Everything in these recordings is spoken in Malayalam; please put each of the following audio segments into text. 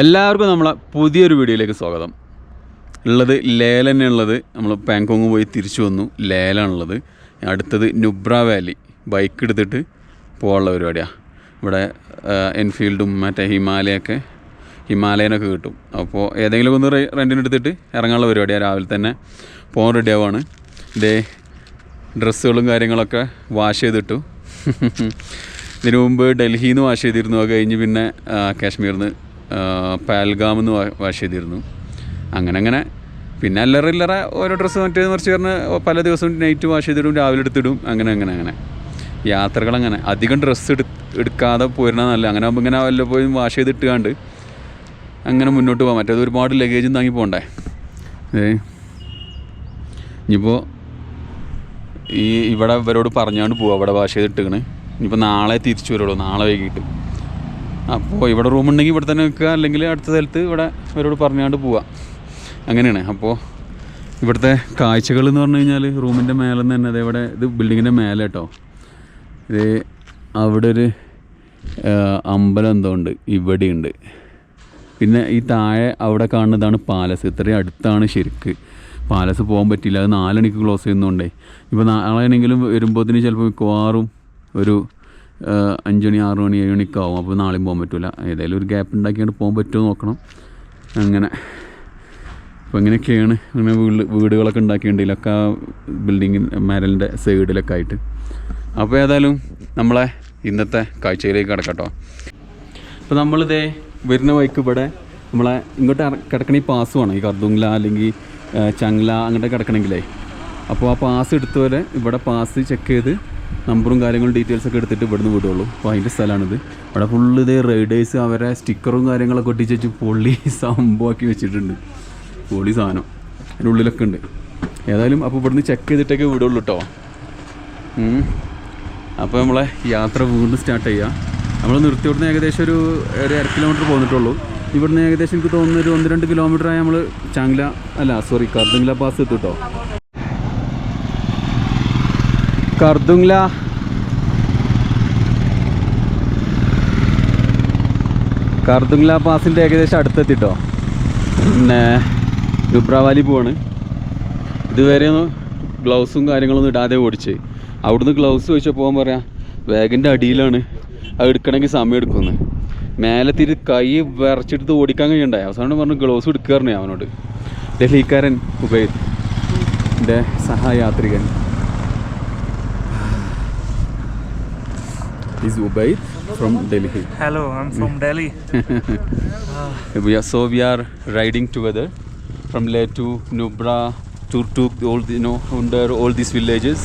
എല്ലാവർക്കും നമ്മളെ പുതിയൊരു വീഡിയോയിലേക്ക് സ്വാഗതം. ഉള്ളത് ലേല തന്നെ ഉള്ളത് നമ്മൾ പാങ്കോങ് പോയി തിരിച്ചു വന്നു. ലേലാണുള്ളത്. അടുത്തത് നുബ്ര വാലി. ബൈക്ക് എടുത്തിട്ട് പോകാനുള്ള പരിപാടിയാണ് ഇവിടെ എൻഫീൽഡും മറ്റേ ഹിമാലയൊക്കെ ഹിമാലയനൊക്കെ കിട്ടും. അപ്പോൾ ഏതെങ്കിലും ഒന്ന് റെന്റിനെടുത്തിട്ട് ഇറങ്ങാനുള്ള പരിപാടിയാണ് രാവിലെ തന്നെ പോകാൻ റെഡി ആവുകയാണ് ഇതേ ഡ്രസ്സുകളും കാര്യങ്ങളൊക്കെ വാഷ് ചെയ്തിട്ടു. ഇതിനു മുമ്പ് ഡൽഹിയിൽ നിന്ന് വാഷ് ചെയ്തിരുന്നു. അത് കഴിഞ്ഞ് പിന്നെ കാശ്മീരിൽ നിന്ന് പാൽഗാമിൽ എന്ന് വാഷ് ചെയ്തിരുന്നു അങ്ങനെ അങ്ങനെ. പിന്നെ അല്ലറ ഇല്ലറ ഓരോ ഡ്രസ്സ് മറ്റേ മറിച്ച് പറഞ്ഞ് പല ദിവസവും നൈറ്റ് വാഷ് ചെയ്തിടും രാവിലെ എടുത്തിടും. അങ്ങനെ അങ്ങനെ അങ്ങനെ. യാത്രകൾ അങ്ങനെ. അധികം ഡ്രസ്സ് എടു എടുക്കാതെ പോരുന്ന നല്ല. അങ്ങനെ ആകുമ്പോൾ ഇങ്ങനെ വല്ലപ്പോഴും വാഷ് ചെയ്തിട്ടുകാണ്ട് അങ്ങനെ മുന്നോട്ട് പോകാം മറ്റേത് ഒരുപാട് ലഗേജും താങ്ങി പോകണ്ടേ ഏ. ഇനിയിപ്പോൾ ഈ ഇവിടെ ഇവരോട് പറഞ്ഞാണ്ട് പോവാം. അവിടെ വാഷ് ചെയ്തിട്ടിക്കണ് ഇനിയിപ്പോൾ നാളെ തിരിച്ചു വരുള്ളൂ. നാളെ വൈകിട്ട്. അപ്പോൾ ഇവിടെ റൂം ഉണ്ടെങ്കിൽ ഇവിടെ തന്നെ വെക്കുക അല്ലെങ്കിൽ അടുത്ത സ്ഥലത്ത് ഇവിടെ ഇവരോട് പറഞ്ഞാണ്ട് പോവാം അങ്ങനെയാണ്. അപ്പോൾ ഇവിടുത്തെ കാഴ്ചകൾ എന്ന് പറഞ്ഞു കഴിഞ്ഞാൽ റൂമിന്റെ മേലെ തന്നെ ദേ ഇവിടെ ഇത് ബിൽഡിങ്ങിന്റെ മേലെ കേട്ടോ. ഇത് അവിടെ ഒരു അമ്പലം എന്തോ ഉണ്ട്. ഇവിടെയുണ്ട് പിന്നെ ഈ താഴെ അവിടെ കാണുന്നതാണ് പാലസ് ഇത്രയും അടുത്താണ് ശരിക്ക്. പാലസ് പോകാൻ പറ്റില്ല അത് നാലണിക്ക് ക്ലോസ് ചെയ്യുന്നുണ്ടേ ഇപ്പോൾ നാളെ ആണെങ്കിലും വരുമ്പോഴത്തേന് ചിലപ്പോൾ മിക്കവാറും ഒരു അഞ്ച് മണി ആറ് മണി ഏഴ് മണിക്കാവും അപ്പോൾ നാളെയും പോകാൻ പറ്റില്ല ഏതായാലും ഒരു ഗ്യാപ്പ് ഉണ്ടാക്കിയിട്ട് പോകാൻ പറ്റുമോ നോക്കണം. അങ്ങനെ. അപ്പോൾ ഇങ്ങനെയൊക്കെയാണ് അങ്ങനെ വീട് വീടുകളൊക്കെ ഉണ്ടാക്കിയിട്ടുണ്ടെങ്കിലൊക്കെ ആ ബിൽഡിങ്ങിൻ മരലിന്റെ സൈഡിലൊക്കെ ആയിട്ട്. അപ്പോൾ ഏതായാലും നമ്മളെ ഇന്നത്തെ കാഴ്ചയിലേക്ക് കിടക്കട്ടോ അപ്പോൾ നമ്മളിതേ വരുന്ന വൈക്ക് ഇവിടെ നമ്മളെ ഇങ്ങോട്ട് കിടക്കണ ഈ പാസ് വേണം. ഈ കർദുങ്ല അല്ലെങ്കിൽ ചങ്ല അങ്ങോട്ട് കിടക്കണമെങ്കിലേ. അപ്പോൾ ആ പാസ് എടുത്തവരെ ഇവിടെ പാസ് ചെക്ക് ചെയ്ത് നമ്പറും കാര്യങ്ങളും ഡീറ്റെയിൽസ് ഒക്കെ എടുത്തിട്ട് ഇവിടുന്ന് വിടുള്ളൂ. അപ്പോൾ അതിന്റെ സ്ഥലമാണിത് അവിടെ ഫുള്ള് ഇതേ റൈഡേഴ്സ് അവരെ സ്റ്റിക്കറും കാര്യങ്ങളൊക്കെ ഒട്ടിച്ച് വെച്ച് പൊള്ളി സംഭവമാക്കി വെച്ചിട്ടുണ്ട്. പൊളി സാധനം. അതിന്റെ ഉള്ളിലൊക്കെ ഉണ്ട്. ഏതായാലും അപ്പോൾ ഇവിടുന്ന് ചെക്ക് ചെയ്തിട്ടൊക്കെ വിടുള്ളൂ കേട്ടോ അപ്പോൾ നമ്മളെ യാത്ര വീണ്ടും സ്റ്റാർട്ട് ചെയ്യാം. നമ്മൾ നിർത്തി ഇവിടുന്ന് ഏകദേശം ഒരു ഒരു അര കിലോമീറ്റർ പോന്നിട്ടുള്ളൂ. ഇവിടുന്ന് ഏകദേശം എനിക്ക് തോന്നുന്നു ഒരു ഒന്ന് രണ്ട് കിലോമീറ്റർ ആയി നമ്മൾ ചാങ്ല അല്ല സോറി കർദുങ്ല പാസ് എത്തും കേട്ടോ കർദുങ്ല കർദുങ്ല പാസിന്റെ ഏകദേശം അടുത്തെത്തിട്ടോ. പിന്നെ നുബ്രാവാലി പോവാണ്. ഇതുവരെ ഗ്ലൗസും കാര്യങ്ങളൊന്നും ഇടാതെ ഓടിച്ച്. അവിടുന്ന് ഗ്ലൗസ് വെച്ചാൽ പോകാൻ പറയാം വേഗന്റെ അടിയിലാണ്. അത് എടുക്കണമെങ്കിൽ സമയം എടുക്കുന്നത് മേലെ തിരി കൈ വിറച്ചെടുത്ത് ഓടിക്കാൻ കഴിയണ്ടേ അവസാനം പറഞ്ഞു ഗ്ലൗസ് എടുക്കാറുണ്ട് അവനോട്. ഡൽഹിക്കാരൻ ഉബൈദ് എന്റെ സഹയാത്രികൻ. Is Ubaid from Delhi. Hello, I'm from Delhi. we are, so we are riding together from Leh to Nubra, Turtuk, all the, you know, under all these villages,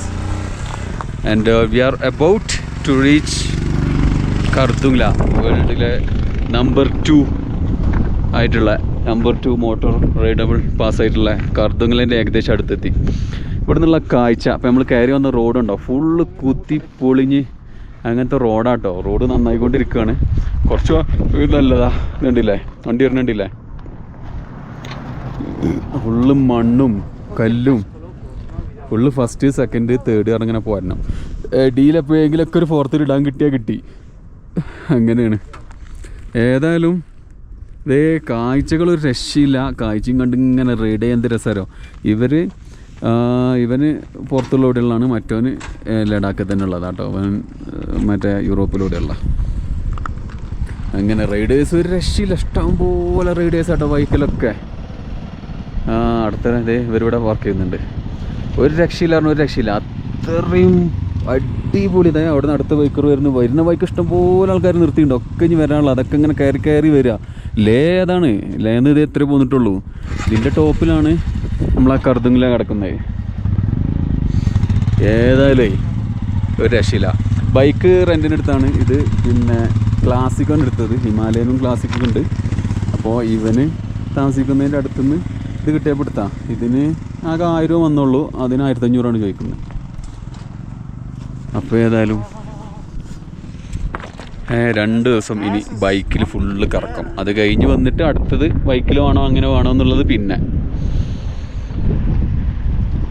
and uh, we are about to reach Kardungla, വേൾഡിലെ നമ്പർ ടു ആയിട്ടുള്ള നമ്പർ ടു മോട്ടോർ റൈഡബിൾ പാസ്സായിട്ടുള്ള കർദുങ്ങലിന്റെ ഏകദേശം അടുത്തെത്തി ഇവിടെ നിന്നുള്ള കാഴ്ച അപ്പോൾ നമ്മൾ കയറി വന്ന റോഡുണ്ടോ ഫുള്ള് കുത്തി പൊളിഞ്ഞ് അങ്ങനത്തെ റോഡാട്ടോ. റോഡ് നന്നായിക്കൊണ്ടിരിക്കുകയാണ് കുറച്ച് നല്ലതാ കണ്ടില്ലേ വണ്ടി വരണുണ്ടില്ലേ? ഫുള്ള് മണ്ണും കല്ലും. ഫുള്ള് ഫസ്റ്റ് സെക്കൻഡ് തേർഡ് ഇറങ്ങനെ പോരണം. ഡീലെപ്പോഴെങ്കിലൊക്കെ ഒരു ഫോർത്തിൽ ഇടാൻ കിട്ടിയാൽ കിട്ടി. അങ്ങനെയാണ്. ഏതായാലും ഇതേ കാഴ്ചകളൊരു രക്ഷയില്ല. കാഴ്ചയും കണ്ട് ഇങ്ങനെ റൈഡ് ചെയ്യാൻ രസമോ ഇവർ ഇവന് പുറത്തുള്ള ഇവിടെയുള്ളതാണ് മറ്റവന് ലഡാക്കിൽ തന്നെ ഉള്ളത് കേട്ടോ അവൻ മറ്റേ യൂറോപ്പിലൂടെയുള്ള. അങ്ങനെ റൈഡേഴ്സ് ഒരു രക്ഷയില്ല. ഇഷ്ടം പോലെ റൈഡേഴ്സ് കേട്ടോ ബൈക്കിലൊക്കെ. ആ അടുത്ത ഇവരിവിടെ വർക്ക് ചെയ്യുന്നുണ്ട്. ഒരു രക്ഷയില്ല പറഞ്ഞ ഒരു രക്ഷയില്ല. അത്രയും അടിപൊളി. ഇതാ അവിടെ നിന്ന് അടുത്ത ബൈക്കർ വരുന്നു. വരുന്ന ബൈക്ക് ഇഷ്ടം പോലെ ആൾക്കാർ നിർത്തിയിട്ടുണ്ട്. ഒക്കെ ഇനി വരാനുള്ള അതൊക്കെ ഇങ്ങനെ കയറി കയറി വരിക. ലേ അതാണ്. ലേന്ന് ഇത് എത്ര പോന്നിട്ടുള്ളൂ. ഇതിന്റെ ടോപ്പിലാണ് നമ്മൾ ആ കറുതുങ്ങില കിടക്കുന്നത് ഏതായാലേ ഒരു രക്ഷയില്ല. ബൈക്ക് റെന്റിനെടുത്താണ് ഇത് പിന്നെ ക്ലാസിക്കാണ് എടുത്തത്. ഹിമാലയനും ക്ലാസിക്കും ഉണ്ട്. അപ്പോൾ ഇവന് താമസിക്കുന്നതിന്റെ അടുത്തുനിന്ന് ഇത് കിട്ടിയപ്പെടുത്താം ഇതിന് ആകെ ആയിരം വന്നുള്ളൂ അതിന് ആയിരത്തഞ്ഞൂറാണ് ചോദിക്കുന്നത് അപ്പോൾ ഏതായാലും രണ്ട് ദിവസം ഇനി ബൈക്കിൽ ഫുള്ള് കറക്കം. അത് കഴിഞ്ഞ് വന്നിട്ട് അടുത്തത് ബൈക്കിൽ വേണോ അങ്ങനെ വേണോ എന്നുള്ളത് പിന്നെ.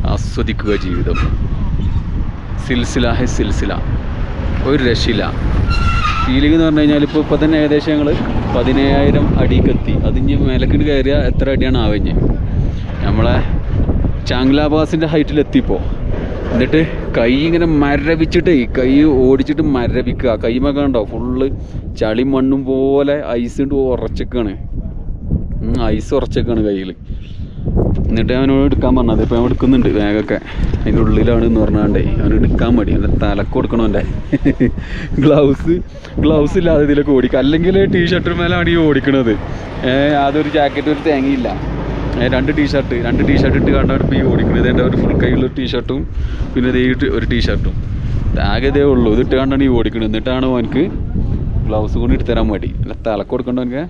ആസ്വദിക്കുക ജീവിതം. സിൽസില ഹെ സിൽസില. ഒരു രക്ഷയില്ല. ഫീലിംഗ് എന്ന് പറഞ്ഞു കഴിഞ്ഞാൽ ഇപ്പോൾ ഇപ്പോൾ തന്നെ ഏകദേശം ഞങ്ങൾ പതിനേഴായിരം അടി എത്തി അതിഞ്ഞ് മേലക്കിട്ട് കയറിയ എത്ര അടിയാണ് ആവഞ്ഞ്. നമ്മളെ ചാങ്ലാബാസിന്റെ ഹൈറ്റിലെത്തിപ്പോൾ എന്നിട്ട് കൈ ഇങ്ങനെ മരവിച്ചിട്ടേ കൈ ഓടിച്ചിട്ട് മരവിക്കുക. കൈമൊക്കെ കണ്ടോ? ഫുള്ള് ചളി മണ്ണും പോലെ ഐസ് ഉണ്ട് ഉറച്ചേക്കാണ്. ഐസ് ഉറച്ചേക്കാണ് കയ്യിൽ എന്നിട്ട് അവനോട് എടുക്കാൻ പറഞ്ഞത് ഇപ്പം അവൻ എടുക്കുന്നുണ്ട് ബാഗൊക്കെ. അതിന്റെ ഉള്ളിലാണ് എന്ന് പറഞ്ഞാണ്ടേ അവൻ എടുക്കാൻ മടി. അവന്റെ തലക്ക് കൊടുക്കണം എന്റെ ഗ്ലൗസ് ഗ്ലൗസ് ഇല്ലാതെ ഇതിലൊക്കെ ഓടിക്കുക അല്ലെങ്കിൽ ടീഷർട്ടിന് മേലാണ് ഈ ഓടിക്കണത്. ഏഹ് അതൊരു ജാക്കറ്റ് ഒരു തേങ്ങയില്ല. രണ്ട് ടീഷർട്ട് രണ്ട് ടീഷർട്ട് ഇട്ട് കണ്ടാണ് ഇപ്പോൾ ഈ ഓടിക്കുന്നത് എന്റെ ഒരു ഫുൾ കൈയുള്ള ടീഷർട്ടും പിന്നെ ഇട്ട് ഒരു ടീഷർട്ടും ആകെ ഇതേ ഉള്ളൂ. ഇത് ഇട്ട് കണ്ടാണ് ഈ ഓടിക്കുന്നത് എന്നിട്ടാണ് അവനക്ക് ഗ്ലൗസ് കൊണ്ട് ഇട്ട് തരാൻ മടി അല്ല തലക്ക് കൊടുക്കണ്ട അവനക്ക്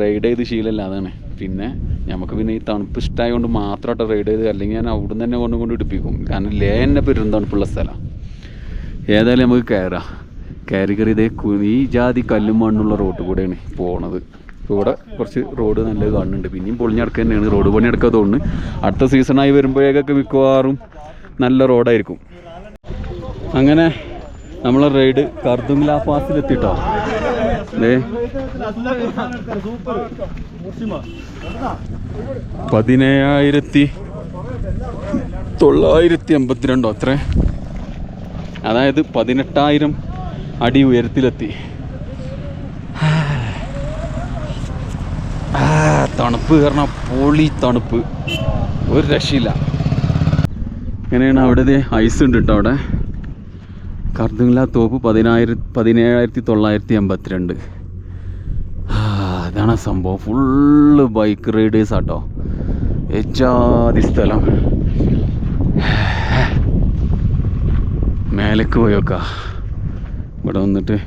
റൈഡ് ചെയ്ത് ശീലമല്ല അതാണ്. പിന്നെ നമുക്ക് പിന്നെ ഈ തണുപ്പ് ഇഷ്ടമായതുകൊണ്ട് മാത്രമായിട്ട് റൈഡ് ചെയ്ത്. അല്ലെങ്കിൽ ഞാൻ അവിടെ നിന്ന് തന്നെ കൊണ്ട് കൊണ്ട് ഇടിപ്പിക്കും. കാരണം ലേ തന്നെ പെരും തണുപ്പുള്ള സ്ഥലമാണ് ഏതായാലും നമുക്ക് കയറാം കയറി കയറി ഇതേ ഈ ജാതി കല്ലും മണ്ണുള്ള റോഡ് കൂടെയാണ് പോണത്. ഇപ്പോൾ ഇവിടെ കുറച്ച് റോഡ് നല്ല കാണുന്നുണ്ട്. പിന്നെയും പൊളിഞ്ഞടക്കുക തന്നെയാണ്. റോഡ് പണി നടക്കുക തോന്നുന്നു. അടുത്ത സീസണായി വരുമ്പോഴേക്കൊക്കെ മിക്കവാറും നല്ല റോഡായിരിക്കും. അങ്ങനെ നമ്മളെ റൈഡ് കർദുംല പാസിലെത്തിട്ടോ അതെ പതിനേഴായിരത്തി തൊള്ളായിരത്തി എൺപത്തിരണ്ടോ അത്രേ? അതായത് പതിനെട്ടായിരം അടി ഉയരത്തിലെത്തി ആ, തണുപ്പ് കാരണം പൊളി തണുപ്പ്. ഒരു രക്ഷയില്ല. ഇങ്ങനെയാണ് അവിടെ ഐസ് ഉണ്ട് കേട്ടോ അവിടെ. കർദുങ്ല തോപ്പ് പതിനായിര പതിനേഴായിരത്തി തൊള്ളായിരത്തി എൺപത്തിരണ്ട് അതാണ് സംഭവം. ഫുള്ള് ബൈക്ക് റൈഡേഴ്സ് ആട്ടോ. ഏറ്റാതി സ്ഥലം. മേലേക്ക് പോയോക്ക ഇവിടെ വന്നിട്ട്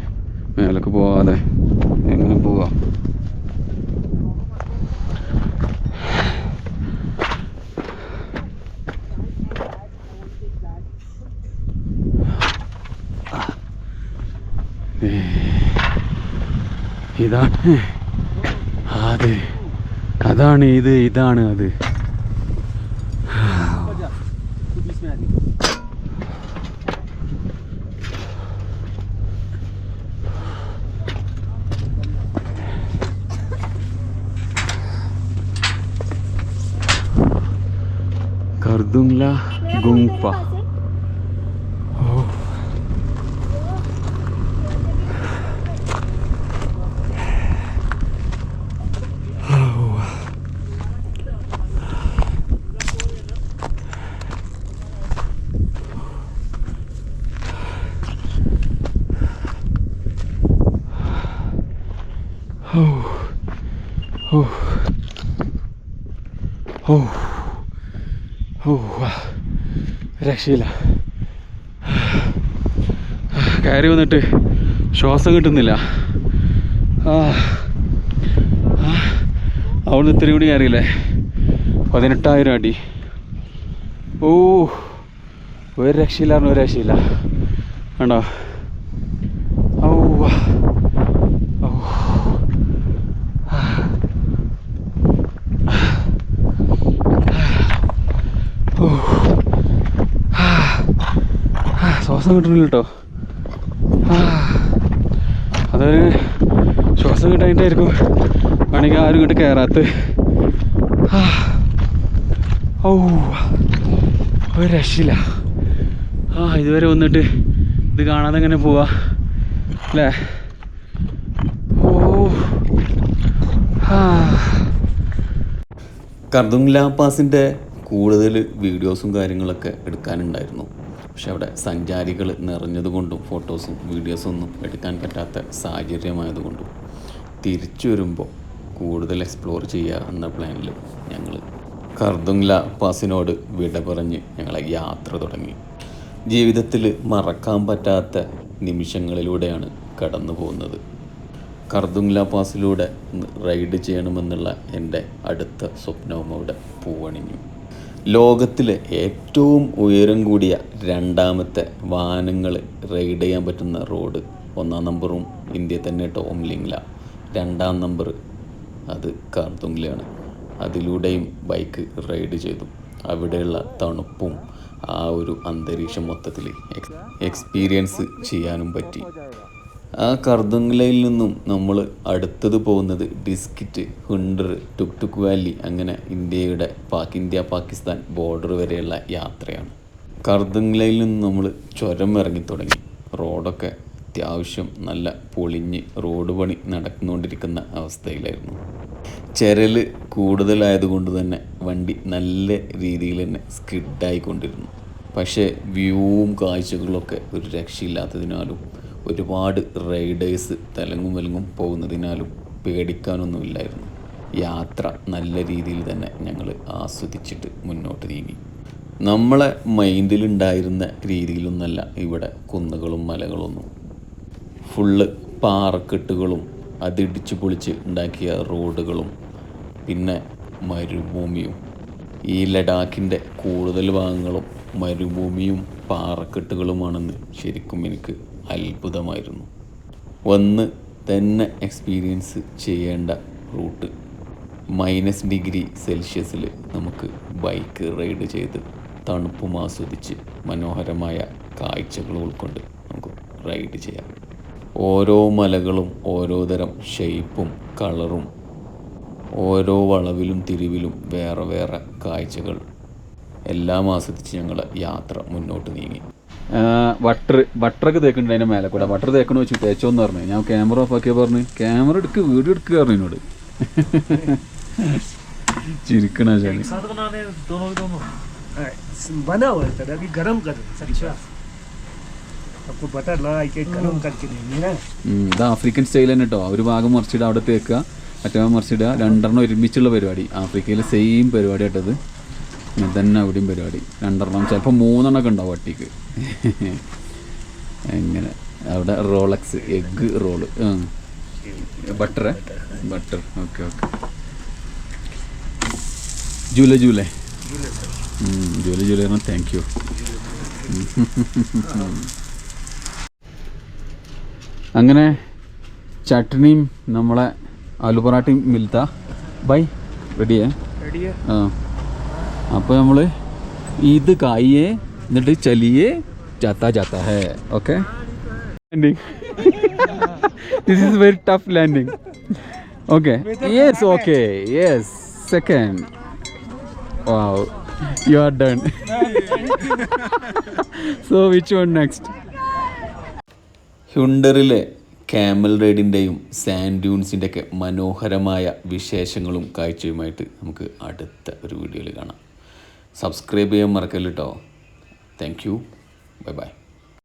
മേലേക്ക് പോവാതെ എങ്ങനെ പോവാ. ഇതാണ്. അതെ. അതാണ് ഇത് ഇതാണ് അത്. കർദുംല ഗുങ്പ ഓ ഓ ഓ. രക്ഷയില്ല. കയറി വന്നിട്ട് ശ്വാസം കിട്ടുന്നില്ല. അവിടുന്ന് ഇത്തിരി കൂടി കയറിയില്ലേ? പതിനെട്ടായിരം അടി. ഓ ഒരു രക്ഷയില്ലായിരുന്നു ഒരു രക്ഷയില്ല. കണ്ടോ ഔ വാ. ഔ ഓ. ആ. ആ, ശ്വാസം കിട്ടണില്ല കേട്ടോ അതൊരു ശ്വാസം കിട്ടായിട്ടായിരിക്കും വേണമെങ്കിൽ ആരും ഇങ്ങോട്ട് കയറാത്ത ഓ ഒരു രക്ഷയില്ല. ആ ഇതുവരെ വന്നിട്ട് ഇത് കാണാതെ എങ്ങനെ പോവാ. അല്ലേ? ഓ ആ. കർദുങ്ല പാസിന്റെ കൂടുതൽ വീഡിയോസും കാര്യങ്ങളൊക്കെ എടുക്കാനുണ്ടായിരുന്നു. പക്ഷെ അവിടെ സഞ്ചാരികൾ നിറഞ്ഞതുകൊണ്ടും ഫോട്ടോസും വീഡിയോസും ഒന്നും എടുക്കാൻ പറ്റാത്ത സാഹചര്യമായതുകൊണ്ടും തിരിച്ചു വരുമ്പോൾ കൂടുതൽ എക്സ്പ്ലോർ ചെയ്യുക എന്ന പ്ലാനിൽ ഞങ്ങൾ കർദുങ്ല പാസിനോട് വിട പറഞ്ഞ് ഞങ്ങളെ യാത്ര തുടങ്ങി. ജീവിതത്തിൽ മറക്കാൻ പറ്റാത്ത നിമിഷങ്ങളിലൂടെയാണ് കടന്നു പോകുന്നത്. കർദുങ്ല പാസിലൂടെ റൈഡ് ചെയ്യണമെന്നുള്ള എന്റെ അടുത്ത സ്വപ്നവും അവിടെ പൂവണിഞ്ഞു. ലോകത്തിലെ ഏറ്റവും ഉയരം കൂടിയ രണ്ടാമത്തെ വാഹനങ്ങൾ റൈഡ് ചെയ്യാൻ പറ്റുന്ന റോഡ് ഒന്നാം നമ്പറും ഇന്ത്യ തന്നെ ടോംലിംഗ്ല രണ്ടാം നമ്പർ അത് കാർത്തുങ്കിലാണ് അതിലൂടെയും ബൈക്ക് റൈഡ് ചെയ്തു. അവിടെയുള്ള തണുപ്പും ആ ഒരു അന്തരീക്ഷം മൊത്തത്തിൽ എക്സ് എക്സ്പീരിയൻസ് ചെയ്യാനും പറ്റി. ആ കർദുംഗ്ലയിൽ നിന്നും നമ്മൾ അടുത്തത് പോകുന്നത് Diskit Hunder tuk tuk valley അങ്ങനെ ഇന്ത്യയുടെ പാക് ഇന്ത്യ പാകിസ്ഥാൻ ബോർഡർ വരെയുള്ള യാത്രയാണ്. കർദംഗ്ലയിൽ നിന്ന് നമ്മൾ ചുരം ഇറങ്ങി തുടങ്ങി. റോഡൊക്കെ അത്യാവശ്യം നല്ല പൊളിഞ്ഞ് റോഡ് പണി നടന്നുകൊണ്ടിരിക്കുന്ന അവസ്ഥയിലായിരുന്നു. ചരൽ കൂടുതലായതുകൊണ്ട് തന്നെ വണ്ടി നല്ല രീതിയിൽ തന്നെ സ്കിഡായിക്കൊണ്ടിരുന്നു. പക്ഷേ വ്യൂവും കാഴ്ചകളൊക്കെ ഒരു രക്ഷയില്ലാത്തതിനാലും ഒരുപാട് റൈഡേഴ്സ് തലങ്ങും വലങ്ങും പോകുന്നതിനാലും പേടിക്കാനൊന്നുമില്ലായിരുന്നു. യാത്ര നല്ല രീതിയിൽ തന്നെ ഞങ്ങൾ ആസ്വദിച്ചിട്ട് മുന്നോട്ട് നീങ്ങി. നമ്മളെ മൈൻഡിലുണ്ടായിരുന്ന രീതിയിലൊന്നല്ല ഇവിടെ കുന്നുകളും മലകളൊന്നും. ഫുള്ള് പാറക്കെട്ടുകളും അതിടിച്ച് പൊളിച്ച് ഉണ്ടാക്കിയ റോഡുകളും പിന്നെ മരുഭൂമിയും. ഈ ലഡാക്കിന്റെ കൂടുതൽ ഭാഗങ്ങളും മരുഭൂമിയും പാറക്കെട്ടുകളുമാണെന്ന് ശരിക്കും എനിക്ക് അത്ഭുതമായിരുന്നു. വന്ന് തന്നെ എക്സ്പീരിയൻസ് ചെയ്യേണ്ട റൂട്ട് മൈനസ് ഡിഗ്രി സെൽഷ്യസിൽ നമുക്ക് ബൈക്ക് റൈഡ് ചെയ്ത് തണുപ്പും ആസ്വദിച്ച് മനോഹരമായ കാഴ്ചകൾ ഉൾക്കൊണ്ട് നമുക്ക് റൈഡ് ചെയ്യാം. ഓരോ മലകളും ഓരോ തരം ഷേപ്പും കളറും ഓരോ വളവിലും തിരിവിലും വേറെ വേറെ കാഴ്ചകൾ എല്ലാം ആസ്വദിച്ച് ഞങ്ങൾ യാത്ര മുന്നോട്ട് നീങ്ങി. ബട്ടർ ബട്ടറൊക്കെ തേക്കുന്നുണ്ട് അതിൻ്റെ മേലെ കൂടെ ബട്ടർ തേക്കണ വെച്ച് തേച്ചോന്ന് പറഞ്ഞു ഞാൻ ക്യാമറ ഓഫ് ആക്കിയാൽ പറഞ്ഞു ക്യാമറ എടുക്ക് വീഡിയോ എടുക്കുക പറഞ്ഞു എന്നോട് ചിരിക്കണ ചാലി साथ बनाने दोनों के दोनों हाँ, बना हुआ है सर अभी गरम कर अच्छा आपको बटर लगा के गरम करके देंगे ना ഉം, ഇത് ആഫ്രിക്കൻ സ്റ്റൈൽ തന്നെ കേട്ടോ ഒരു ഭാഗം മറിച്ചിടുക അവിടെ തേക്കുക മറ്റേ ഭാഗം മറിച്ചിടുക രണ്ടെണ്ണം ഒരുമിച്ചുള്ള പരിപാടി ആഫ്രിക്കയിലെ സെയിം പരിപാടി ആയിട്ടത് തന്നെ അവിടെയും പരിപാടി. രണ്ടെണ്ണം ചിലപ്പോൾ മൂന്നെണ്ണമൊക്കെ ഉണ്ടാവും വട്ടിക്ക്. എങ്ങനെ? അവിടെ Rolex egg roll. Butter butter. Okay okay. Julley Julley. Julley Julley എന്നാൽ താങ്ക് യു അങ്ങനെ ചട്നിയും നമ്മളെ ആലു പൊറാട്ടയും മിൽത്ത. ബൈ. റെഡിയാ. ആ. അപ്പോൾ നമ്മൾ ഇത് കായേ എന്നിട്ട് ചലിയേ ജാത്ത ജാത്ത ഹേ. Okay landing this is very tough landing okay yes okay yes second wow you are done so which one next ഹ്യുണ്ടറിലെ camel റൈഡിന്റെയും സാൻഡ് ഡ്യൂൺസിന്റെ ഒക്കെ മനോഹരമായ വിശേഷങ്ങളും കാഴ്ചയുമായിട്ട് നമുക്ക് അടുത്ത ഒരു വീഡിയോയിൽ കാണാം. സബ്സ്ക്രൈബ് ചെയ്യാൻ മറക്കല്ല കേട്ടോ താങ്ക് യു ബൈ ബൈ